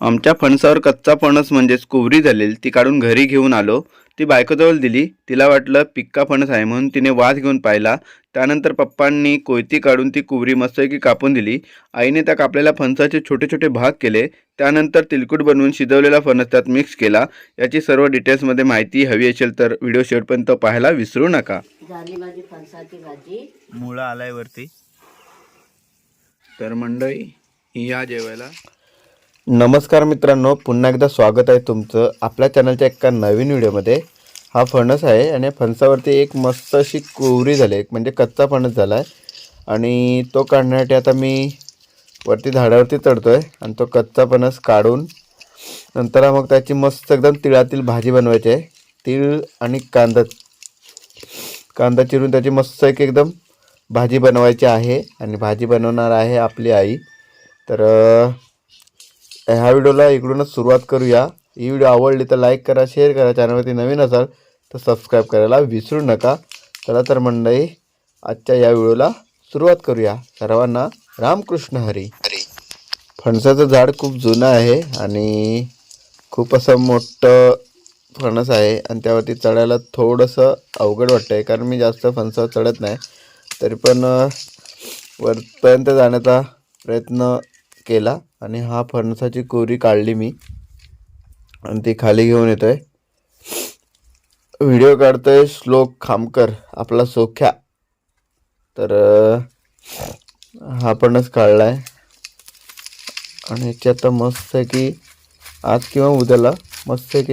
आमच्या फणसावर कच्चा फणस म्हणजेच कुवरी झालेली ती काढून घरी घेऊन आलो. ती बायकोजवळ दिली. तिला वाटलं पिक्का फणस आहे म्हणून तिने वास घेऊन पाहिला. त्यानंतर पप्पांनी कोयती काढून ती कुवरी मस्तपैकी कापून दिली. आईने त्या कापलेल्या फणसाचे छोटे छोटे भाग केले. त्यानंतर तिलकुट बनवून शिजवलेला फणस त्यात मिक्स केला. याची सर्व डिटेल्समध्ये माहिती हवी असेल तर व्हिडिओ शेवटपर्यंत पाहायला विसरू नका. झाली माझी फणसाची भाजी. मुळा आलाय वरती. तर मंडळी या जेवायला नमस्कार मित्रांनो पुन्हा एकदा स्वागत आहे तुमचं आपल्या चॅनलच्या एका नवीन व्हिडिओमध्ये. हा फणस आहे आणि फणसावरती एक मस्त अशी कोवरी झाली आहे म्हणजे कच्चा फणस झाला आहे. आणि तो काढण्यासाठी आता मी वरती झाडावरती चढतो आहे आणि तो कच्चा फणस काढून नंतर मग त्याची मस्त एकदम तिळातील भाजी बनवायची आहे. तीळ आणि कांदा कांदा चिरून त्याची मस्त एक एकदम भाजी बनवायची आहे आणि भाजी बनवणार आहे आपली आई. तर ह्या व्हिडिओला इकडूनच सुरुवात करूया. ही व्हिडिओ आवडली तर लाईक करा शेअर करा चॅनलवरती नवीन असाल तर सबस्क्राईब करायला विसरू नका. चला तर मंडळी आजच्या या व्हिडिओला सुरुवात करूया. सर्वांना रामकृष्ण हरी. फणसाचं झाड खूप जुनं आहे आणि खूप असं मोठं फणस आहे आणि त्यावरती चढायला थोडंसं अवघड वाटतं आहे कारण मी जास्त फणसावर चढत नाही. तरी पण वरपर्यंत जाण्याचा प्रयत्न केला आणि हा फणसाची कोरी काढली मी. आणि ती खाली घेऊन येतोय. व्हिडिओ काढतोय श्लोक खामकर आपला सोख्या. तर हा फणस काढलाय. आणि याची आता मस्त आहे की आज किंवा उद्याला मस्त एक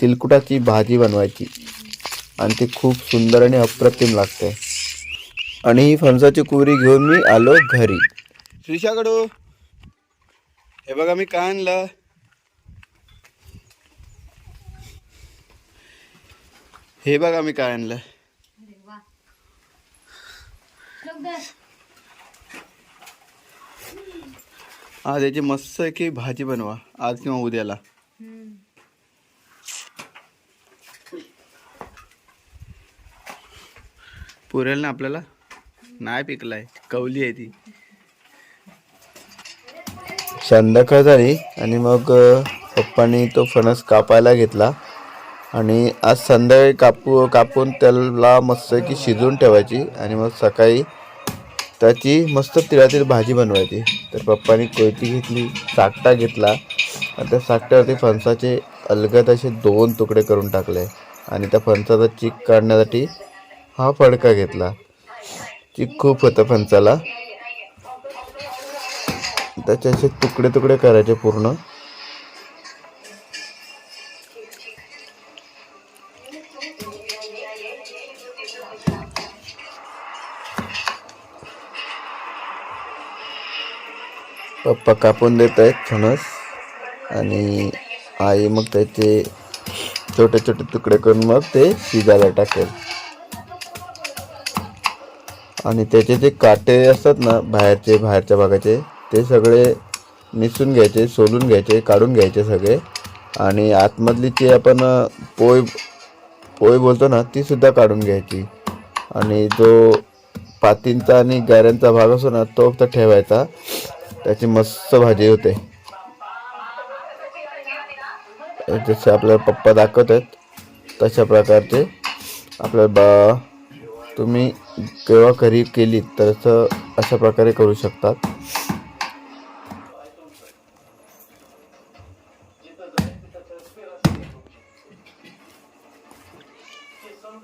तिलकुटाची भाजी बनवायची. आणि ती खूप सुंदर आणि अप्रतिम लागते. आणि ही फणसाची कोरी घेऊन मी आलो घरी. श्रीषाकडू हे बघा मी काय आणलं? हे बघा मी काय आणलं? आज याची मस्त की भाजी बनवा. आज किंवा उद्याला. पुरेल ना आपल्याला? नाही पिकलाय. कवली आहे ती. संध्याकाळ झाली. आणि मग पप्पानी तो फणस कापायला घेतला. आणि आज संध्याकाळी कापू कापून त्याला मस्त की शिजवून ठेवायची. आणि मग सकाळी त्याची मस्त तिळातील भाजी बनवायची. तर पप्पानी कोयती घेतली साकटा घेतला. आणि त्या साकट्यावरती फणसाचे अलगद असे दोन तुकडे करून टाकले. आणि त्या फणसाचा चीक काढण्यासाठी हा फडका घेतला. चीक खूप होतं फणसाला. त्याचे असे तुकडे तुकडे करायचे पूर्ण. पप्पा कापून देत आहेत फणस आणि आई मग त्याचे छोटे छोटे तुकडे करून मग ते शिजायला टाकेल. आणि त्याचे जे काटे असतात ना बाहेरचे बाहेरच्या भागाचे ते सगळे निसून घ्यायचे सोलून घ्यायचे काढून घ्यायचे सगळे. आणि आतमधली जी आपण पोय पोय बोलतो ना ती सुद्धा काढून घ्यायची. आणि जो पातींचा आणि गाऱ्यांचा भाग असतो ना तो फक्त ठेवायचा. त्याची मस्त भाजी होते. जसे आपल्याला पप्पा दाखवत आहेत तशा प्रकारचे. आपल्या बा तुम्ही केव्हा करी केली तर असं अशा प्रकारे करू शकतात.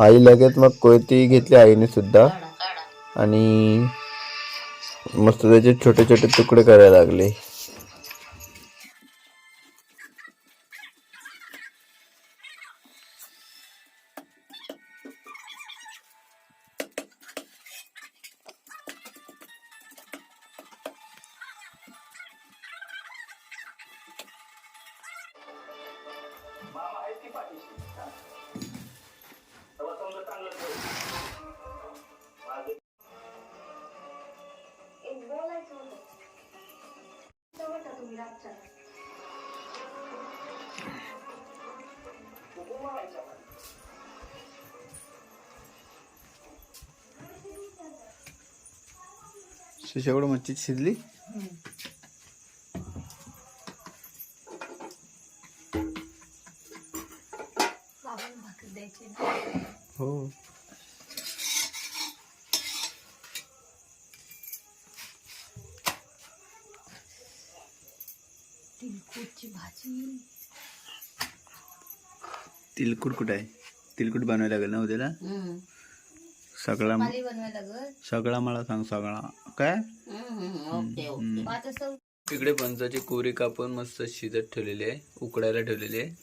आई लगेच मग कोयती घेतली आईने सुद्धा. आणि मस्त त्याचे छोटे छोटे तुकडे करायला लागले. सुशाकडं मच्छी शिजली? हो तिलकुटची भाजी तिलकुट कुठं आहे? तिलकुट बनवायला लागेल ना उद्याला. सगळा सगळा मला सांग सगळा. काय? इकडे फणसाची कोरी कापून मस्त शिजत ठेवलेली आहे उकडायला ठेवलेली आहे.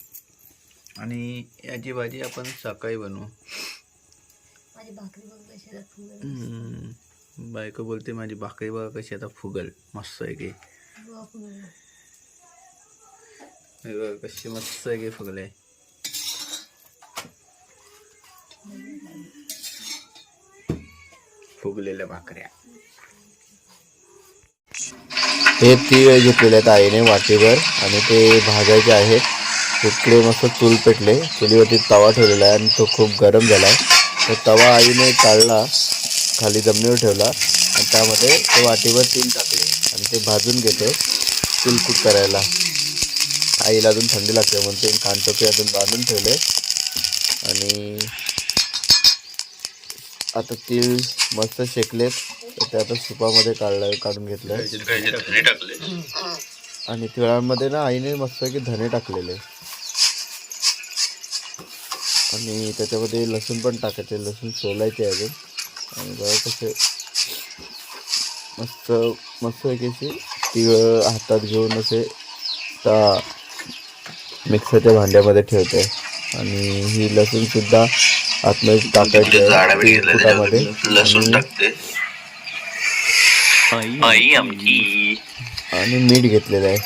आणि याची भाजी आपण सकाळी बनवू. माझी भाकरी बघ कशी जात फुगत हम्म. बायको बोलते माझी भाकरी बघा कशी आता फुगल. मस्त आहे की. कशी मस्त आहे फुगले. फुगलेल्या भाकऱ्या. हे तीळ घेतलेले आहेत आईने वाटीवर आणि ते भाजायचे आहेत इकडे मस्त चूल पेटले. चुलीवरती तवा ठेवलेला आहे आणि तो खूप गरम झाला आहे तर तवा आईने काढला खाली जमिनीवर ठेवला आणि त्यामध्ये ते वाटीवर तीळ टाकले आणि ते भाजून घेते तिलकूट करायला. आईला अजून थंडी लागते म्हणून ते कानटोपी अजून बांधून ठेवले. आणि आता तीळ मस्त शेकलेत. तर ते आता सुपामध्ये काढलं काढून घेतलं. आणि तिळांमध्ये ना आईने मस्त की धने टाकलेले. आणि त्याच्यामध्ये लसूण पण टाकायचे. लसूण सोलायचे अजून. आणि बघा कसे मस्त मस्त एक अशी तिळ हातात घेऊन असे त्या मिक्सरच्या भांड्यामध्ये ठेवते. आणि ही लसूण सुद्धा आतमध्ये टाकायची आणि आणि मीठ घेतलेलं आहे.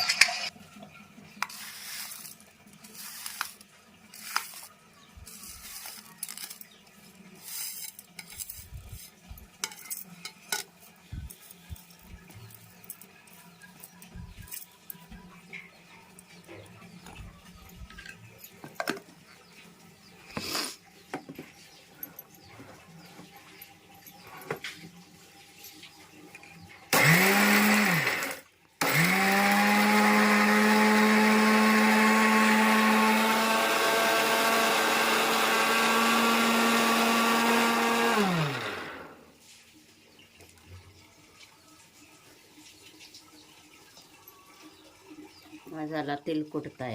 माझ्याला तिलकुट आहे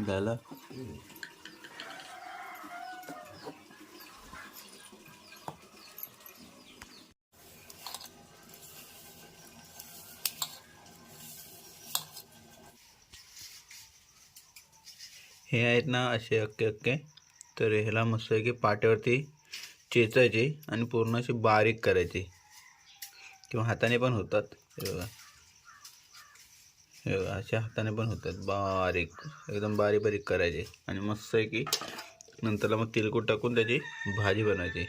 झालं? हे आहेत ना असे अक्के अक्के तर ह्याला मस्त आहे की पाट्यावरती चेचायचे आणि पूर्ण अशी बारीक करायची. किंवा हाताने पण होतात. हे बघा. हे बघा अशा हाताने पण होतात. बारीक. एकदम बारीक बारीक करायचे. आणि मस्त आहे की नंतरला मग तिलकूट टाकून त्याची भाजी बनवायची.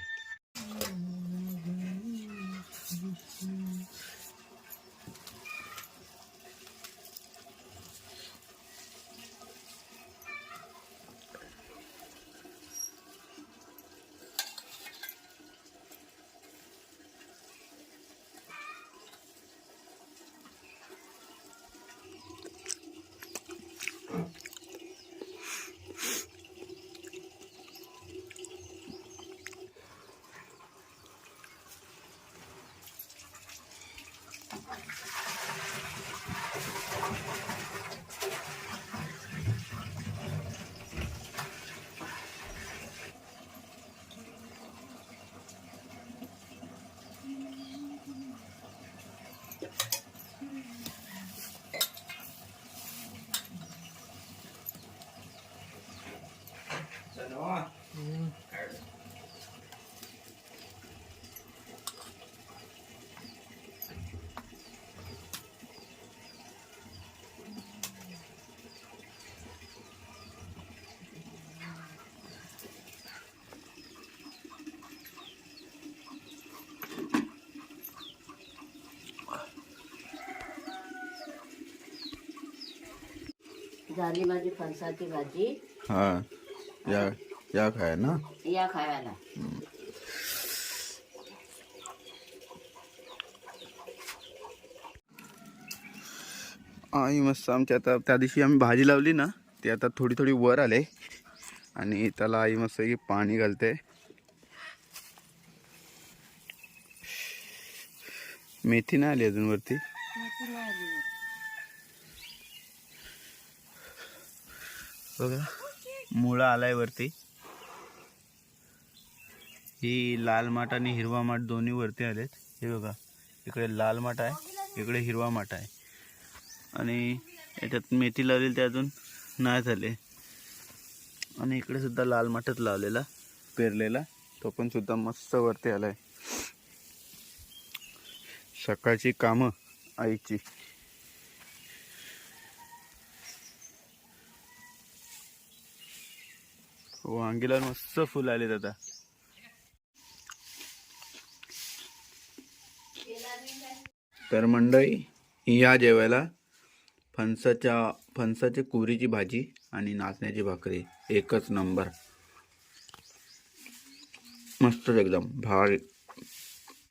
Jadi maju pansa ke gaji. या या खाय ना या खायला. आई मस्त आमची आता त्या दिवशी आम्ही भाजी लावली ना ती आता थोडी थोडी वर आले. आणि त्याला आई मस्त की पाणी घालते. मेथी नाही आली अजून वरती? बघा. मुळा आलाय वरती. ही लाल माठ आणि हिरवा माठ दोन्ही वरती आलेत. हे बघा इकडे लाल माठ आहे इकडे हिरवा माठ आहे. आणि याच्यात मेथी लावलेली ते अजून नाही झाले. आणि इकडे सुद्धा लाल माठच लावलेला पेरलेला. तो पण सुद्धा मस्त वरती आलाय. सकाळची कामं आईची. हो, वांगीला मस्त फुल आलेत आता. तर मंडळी या जेवायला फणसाच्या फणसाच्या कुरीची भाजी आणि नाचण्याची भाकरी एकच नंबर. मस्तच एकदम भारी.